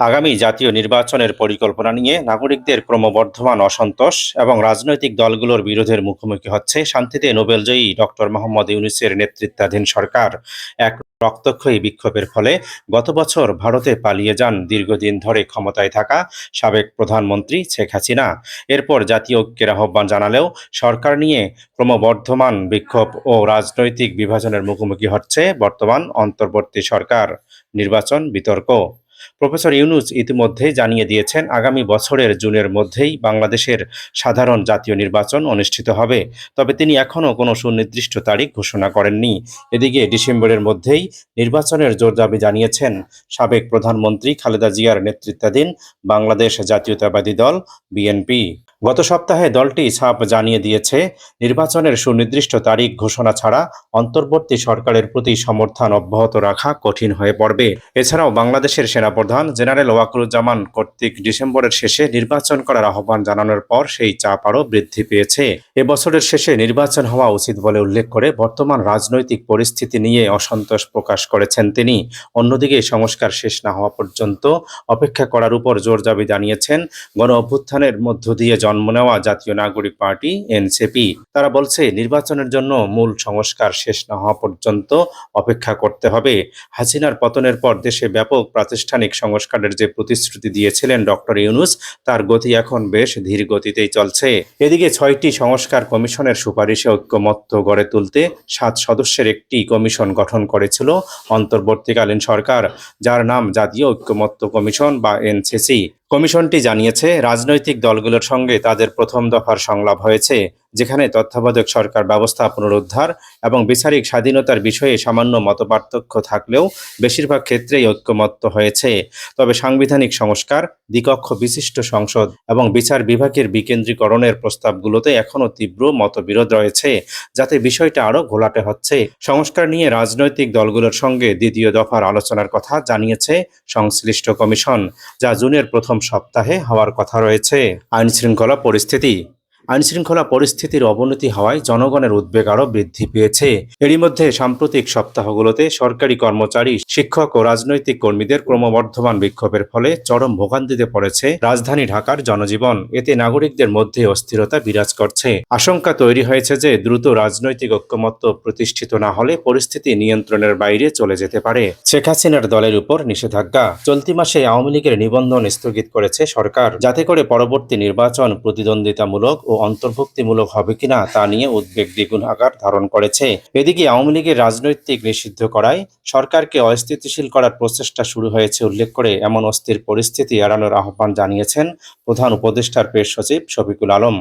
আগামী জাতীয় নির্বাচনের পরিকল্পনা নিয়ে নাগরিকদের ক্রমবর্ধমান অসন্তোষ এবং রাজনৈতিক দলগুলোর বিরোধের মুখোমুখি হচ্ছে শান্তিতে নোবেলজয়ী ডক্টর মোহাম্মদ ইউনুসের নেতৃত্বাধীন সরকার। এক রক্তক্ষয়ী বিক্ষোভের ফলে গত বছর ভারতে পালিয়ে যান দীর্ঘদিন ধরে ক্ষমতায় থাকা সাবেক প্রধানমন্ত্রী শেখ হাসিনা। এরপর জাতীয় ঐক্যের আহ্বান জানালেও সরকার নিয়ে ক্রমবর্ধমান বিক্ষোভ ও রাজনৈতিক বিভাজনের মুখোমুখি হচ্ছে বর্তমান অন্তর্বর্তী সরকার। নির্বাচন বিতর্ক। প্রফেসর ইউনুস ইতিমধ্যে জানিয়ে দিয়েছেন, আগামী বছরের জুনের মধ্যেই বাংলাদেশের সাধারণ জাতীয় নির্বাচন অনুষ্ঠিত হবে। তবে তিনি এখনও কোনো সুনির্দিষ্ট তারিখ ঘোষণা করেননি। এদিকে ডিসেম্বরের মধ্যেই নির্বাচনের জোর দাবি জানিয়েছেন সাবেক প্রধানমন্ত্রী খালেদা জিয়ার নেতৃত্বাধীন বাংলাদেশ জাতীয়তাবাদী দল বিএনপি। গত সপ্তাহে দলটি ছাপ জানিয়ে দিয়েছে, নির্বাচনের সুনির্দিষ্ট তারিখ ঘোষণা ছাড়া অন্তর্বর্তী সরকারের প্রতি সমর্থন অব্যাহত রাখা কঠিন হয়ে পড়বে। এছাড়াও বাংলাদেশের সেনাপ্রধান জেনারেল ওয়াকরুজ্জামান কর্তৃক ডিসেম্বরের শেষে নির্বাচন করার আহ্বান জানানোর পর সেই চাপ আরও বৃদ্ধি পেয়েছে। এবছরের শেষে নির্বাচন হওয়া উচিত বলে উল্লেখ করে বর্তমান রাজনৈতিক পরিস্থিতি নিয়ে অসন্তোষ প্রকাশ করেছেন তিনি। অন্যদিকে সংস্কার শেষ না হওয়া পর্যন্ত অপেক্ষা করার উপর জোর দাবি জানিয়েছেন গণ অভ্যুত্থানের মধ্য দিয়ে জন্ম নেওয়া জাতীয় নাগরিক পার্টি, এনসিপি। তারা বলছে, নির্বাচনের জন্য মূল সংস্কার শেষ না হওয়া পর্যন্ত অপেক্ষা করতে হবে। হাসিনার পতনের পর দেশে ব্যাপক প্রাতিষ্ঠানিক সংস্কারের যে প্রতিশ্রুতি দিয়েছিলেন ডক্টর ইউনুস, তার গতি এখন বেশ ধীর গতিতেই চলছে। এদিকে ছয়টি সংস্কার কমিশনের সুপারিশে ঐক্যমত্য গড়ে তুলতে সাত সদস্যের একটি কমিশন গঠন করেছিল অন্তর্বর্তীকালীন সরকার, যার নাম জাতীয় ঐক্যমত্য কমিশন বা এনসিসি। কমিশনটি জানিয়েছে রাজনৈতিক দলগুলোর সঙ্গে তাদের প্রথম দফার সংলাপ হয়েছে। যেখানে তত্ত্বাবধায়ক সরকার ব্যবস্থা পুনরুদ্ধার এবং বিচারিক স্বাধীনতার বিষয়ে সামান্য মতপার্থক্য থাকলেও বেশিরভাগ ক্ষেত্রেই ঐক্যমত্য হয়েছে। তবে সাংবিধানিক সংস্কার, দ্বিকক্ষ বিশিষ্ট সংসদ এবং বিচার বিভাগের বিকেন্দ্রীকরণের প্রস্তাবগুলোতে এখনও তীব্র মতবিরোধ রয়েছে, যাতে বিষয়টা আরও ঘোলাটে হচ্ছে। সংস্কার নিয়ে রাজনৈতিক দলগুলোর সঙ্গে দ্বিতীয় দফার আলোচনার কথা জানিয়েছে সংশ্লিষ্ট কমিশন, যা জুনের প্রথম সপ্তাহে হওয়ার কথা রয়েছে। আইন শৃঙ্খলা পরিস্থিতি আইনশৃঙ্খলা পরিস্থিতির অবনতি হওয়ায় জনগণের উদ্বেগ আরও বৃদ্ধি পেয়েছে। এরই মধ্যে সাম্প্রতিক সপ্তাহগুলোতে সরকারি কর্মচারী, শিক্ষক ও রাজনৈতিক কর্মীদের ক্রমবর্ধমান বিক্ষোভের ফলে চরম ভোগান্তিতে পড়েছে রাজধানী ঢাকার জনজীবন। এতে নাগরিকদের মধ্যে অস্থিরতা বিরাজ করছে। আশঙ্কা তৈরি হয়েছে যে দ্রুত রাজনৈতিক ঐক্যমত্য প্রতিষ্ঠিত না হলে পরিস্থিতি নিয়ন্ত্রণের বাইরে চলে যেতে পারে। শেখ হাসিনার দলের উপর নিষেধাজ্ঞা চলতি মাসে আওয়ামী লীগের নিবন্ধন স্থগিত করেছে সরকার। যাতে করে পরবর্তী নির্বাচন প্রতিদ্বন্দ্বিতামূলক ও অন্তর্ভুক্তিমূলক হবে কিনা তা নিয়ে উদ্বেগ দ্বিগুণ আকার ধারণ করেছে। এদিকে আওয়ামী লীগের রাজনৈতিক নিষিদ্ধ করায় সরকারকে অস্থিতিশীল করার প্রচেষ্টা শুরু হয়েছে উল্লেখ করে এমন অস্থির পরিস্থিতি এড়ানোর আহ্বান জানিয়েছেন প্রধান উপদেষ্টার পেশ সচিব শফিকুল আলম।